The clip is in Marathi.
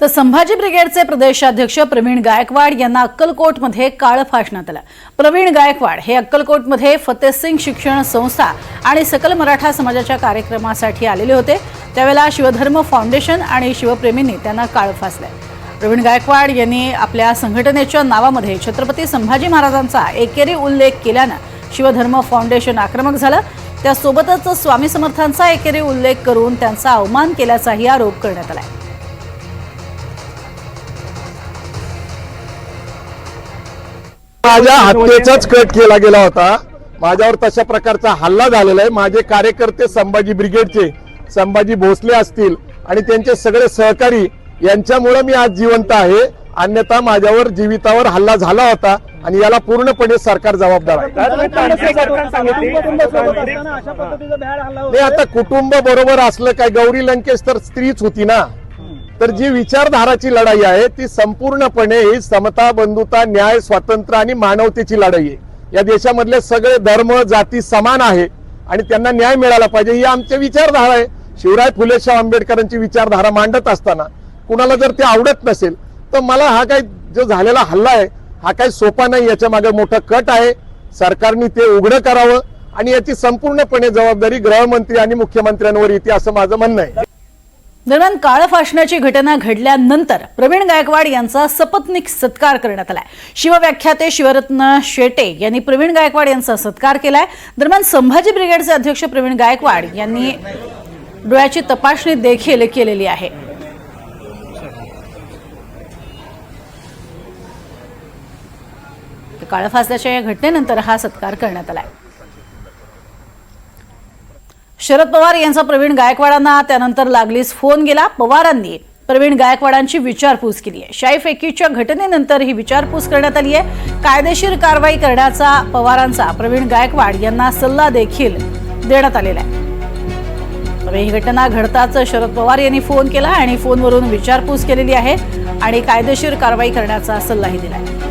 तर संभाजी ब्रिगेडचे प्रदेशाध्यक्ष प्रवीण गायकवाड यांना अक्कलकोटमध्ये काळ फासण्यात आलं. प्रवीण गायकवाड हे अक्कलकोटमध्ये फतेहसिंग शिक्षण संस्था आणि सकल मराठा समाजाच्या कार्यक्रमासाठी आलेले होते. त्यावेळेला शिवधर्म फाउंडेशन आणि शिवप्रेमींनी त्यांना काळ फासलाय. प्रवीण गायकवाड यांनी आपल्या संघटनेच्या नावामध्ये छत्रपती संभाजी महाराजांचा एकेरी उल्लेख केल्यानं शिवधर्म फाउंडेशन आक्रमक झालं. त्यासोबतच स्वामी समर्थांचा एकेरी उल्लेख करून त्यांचा अवमान केल्याचाही आरोप करण्यात आला आहे माझ्या हत्येचाच कट केला गेला होता. माझ्यावर तशा प्रकारचा हल्ला झालेला आहे. माझे कार्यकर्ते संभाजी ब्रिगेडचे संभाजी भोसले असतील आणि त्यांचे सगळे सहकारी यांच्यामुळे मी आज जिवंत आहे. अन्यथा माझ्यावर जीवितावर हल्ला झाला होता आणि याला पूर्णपणे सरकार जबाबदार आहे. आता कुटुंब बरोबर असलं काय गौरी लंकेश तर स्त्रीच होती ना. तर जी विचारधाराची लढाई आहे ती संपूर्णपणे ही समता बंधुता न्याय स्वातंत्र्य आणि मानवतेची लढाई आहे. या देशामधले सगळे धर्म जाती समान आहे आणि त्यांना न्याय मिळाला पाहिजे ही आमची विचारधारा आहे. शिवराय फुले शाह आंबेडकरांची विचारधारा मांडत असताना कुणाला जर ते आवडत नसेल तर मला हा काही जो झालेला हल्ला आहे हा काही सोपा नाही याच्या मागे मोठा कट आहे. सरकारने ते उघडं करावं आणि याची संपूर्णपणे जबाबदारी गृहमंत्री आणि मुख्यमंत्र्यांवर येते असं माझं म्हणणं आहे. दरम्यान काळ फासण्याची घटना घडल्यानंतर प्रवीण गायकवाड यांचा सपत्निक सत्कार करण्यात आलाय. शिवव्याख्याते शिवरत्न शेटे यांनी प्रवीण गायकवाड यांचा सत्कार केलाय. दरम्यान संभाजी ब्रिगेडचे अध्यक्ष प्रवीण गायकवाड यांनी डोळ्याची तपासणी देखील केलेली आहे. काळ फासल्याच्या या घटनेनंतर हा सत्कार करण्यात आलाय. शरद पवार यांचा प्रवीण गायकवाडांना त्यानंतर लागलीच फोन गेला. पवारांनी प्रवीण गायकवाडांची विचारपूस केली आहे शाई फेकीच्या घटनेनंतर ही विचारपूस करण्यात आली आहे कायदेशीर कारवाई करण्याचा पवारांचा प्रवीण गायकवाड यांना सल्ला देखील देण्यात आलेला आहे. ही घटना घडताच शरद पवार यांनी फोन केला आणि फोनवरून विचारपूस केलेली आहे आणि कायदेशीर कारवाई करण्याचा सल्लाही दिला आहे